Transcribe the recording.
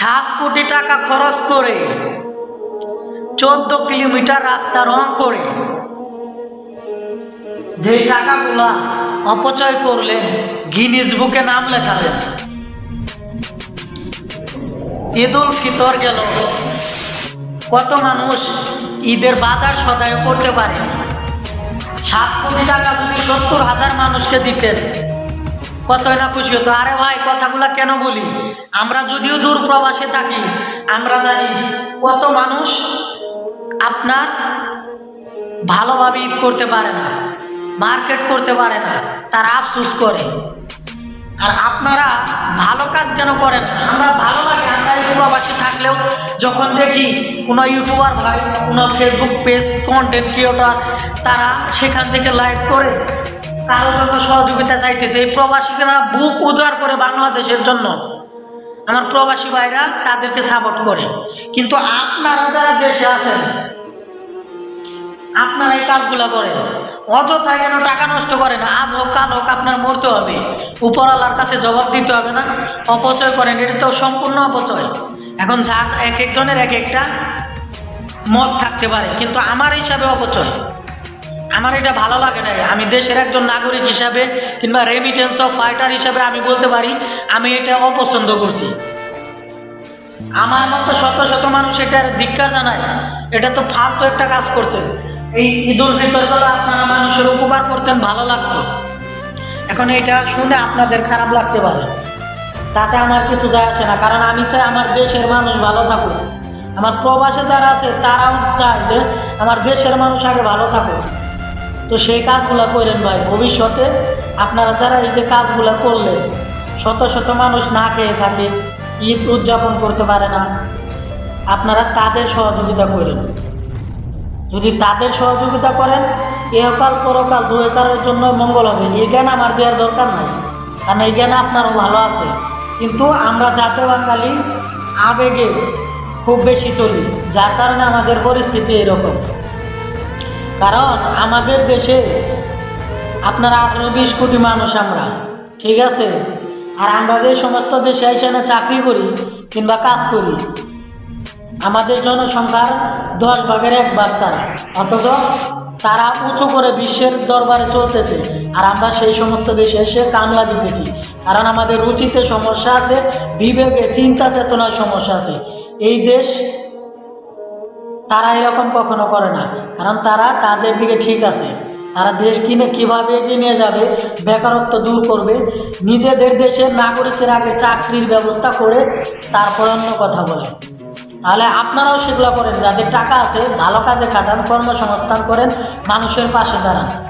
সাত কোটি টাকা খরচ করে, চোদ্দ কিলোমিটার রাস্তা রং করে। যে টাকাগুলা অপচয় করলেন গিনিস বুকে নাম লেখাবেন ঈদ উল ফিতর গেল। কত মানুষ ঈদের বাজার সদায় করতে পারে? সাত কোটি টাকা যদি সত্তর হাজার মানুষকে দিতেন কতই না খুশি হতো। আরে ভাই, কথাগুলা কেন বলি? আমরা যদিও দূর প্রবাসে থাকি, আমরা জানি কত মানুষ আপনার ভালোভাবে ঈদ করতে পারে না, মার্কেট করতে পারে না, তারা আফসুস করে। আর আপনারা ভালো কাজ কেন করেন আমরা ভালো লাগে, আমরা প্রবাসী থাকলেও যখন দেখি কোনো ইউটিউবার ভাই, কোনো ফেসবুক পেজ কন্টেন্ট ক্রিয়েটর তারা সেখান থেকে লাইভ করে কারোর জন্য সহযোগিতা চাইতেছে। এই প্রবাসীরা বুক উজাড় করে বাংলাদেশের জন্য। আমার প্রবাসী ভাইরা তাদেরকে সাপোর্ট করে। কিন্তু আপনারা যারা দেশে আছেন, আপনারা এই কাজগুলো করেন। অযথা কেন টাকা নষ্ট করেন। আজ হোক, কাল হোক, আপনার মরতে হবে। উপরওয়ালার কাছে জবাব দিতে হবে না। অপচয় করেন, এটা তো সম্পূর্ণ অপচয়। এখন যার এক একজনের এক একটা মত থাকতে পারে। কিন্তু আমার হিসাবে অপচয়। আমার এটা ভালো লাগে না। আমি দেশের একজন নাগরিক হিসাবে কিংবা রেমিটেন্স অফ ফাইটার হিসাবে আমি বলতে পারি, আমি এটা অপছন্দ করছি। আমার মতো শত শত মানুষ এটার ধিক্কার জানায়। এটা তো ফালতু একটা কাজ করছেন এই ঈদ উল ফিতর আপনারা মানুষের উপকার করতেন, ভালো লাগতো। এখন এটা শুনে আপনাদের খারাপ লাগতে পারে। তাতে আমার কিছু যায় আসে না, কারণ আমি চাই আমার দেশের মানুষ ভালো থাকুক। আমার প্রবাসে যারা আছে, তারাও চায় যে আমার দেশের মানুষ আগে ভালো থাকুক। তো সেই কাজগুলো করেন ভাই। ভবিষ্যতে আপনারা যারা এই যে কাজগুলো করলেন, শত শত মানুষ না খেয়ে থাকে, ঈদ উদযাপন করতে পারে না, আপনারা তাদের সহযোগিতা করেন। যদি তাদের সহযোগিতা করেন এহকাল পরকাল দুয়েকারের জন্য মঙ্গল হবে। এই জ্ঞান আমার দেওয়ার দরকার নাই, কারণ এই জ্ঞান আপনারও ভালো আছে। কিন্তু আমরা জাতীয় বাঙালি, আবেগে খুব বেশি চলি, যার কারণে আমাদের পরিস্থিতি এরকম। কারণ আমাদের দেশে আপনার আঠেরো বিশ কোটি মানুষ আমরা, ঠিক আছে? আর আমরা যে সমস্ত দেশে এসে চাকরি করি কিংবা কাজ করি, আমাদের জনসংখ্যার দশ ভাগের এক ভাগ তারা, অথচ তারা উঁচু করে বিশ্বের দরবারে চলতেছে। আর আমরা সেই সমস্ত দেশে এসে কামলা দিতেছি। কারণ আমাদের রুচিতে সমস্যা আছে, বিবেকে চিন্তা চেতনার সমস্যা আছে। এই দেশ তারা এরকম কখনো করে না। কারণ তারা তাদের দিকে ঠিক আছে। তারা দেশ কিনে কীভাবে এগিয়ে নিয়ে যাবে, বেকারত্ব দূর করবে, নিজেদের দেশের নাগরিকের আগে চাকরির ব্যবস্থা করে তারপর অন্য কথা বলে। তাহলে আপনারাও সেগুলো করেন, যাদের টাকা আছে ভালো কাজে খাটান, কর্মসংস্থান করেন, মানুষের পাশে দাঁড়ান।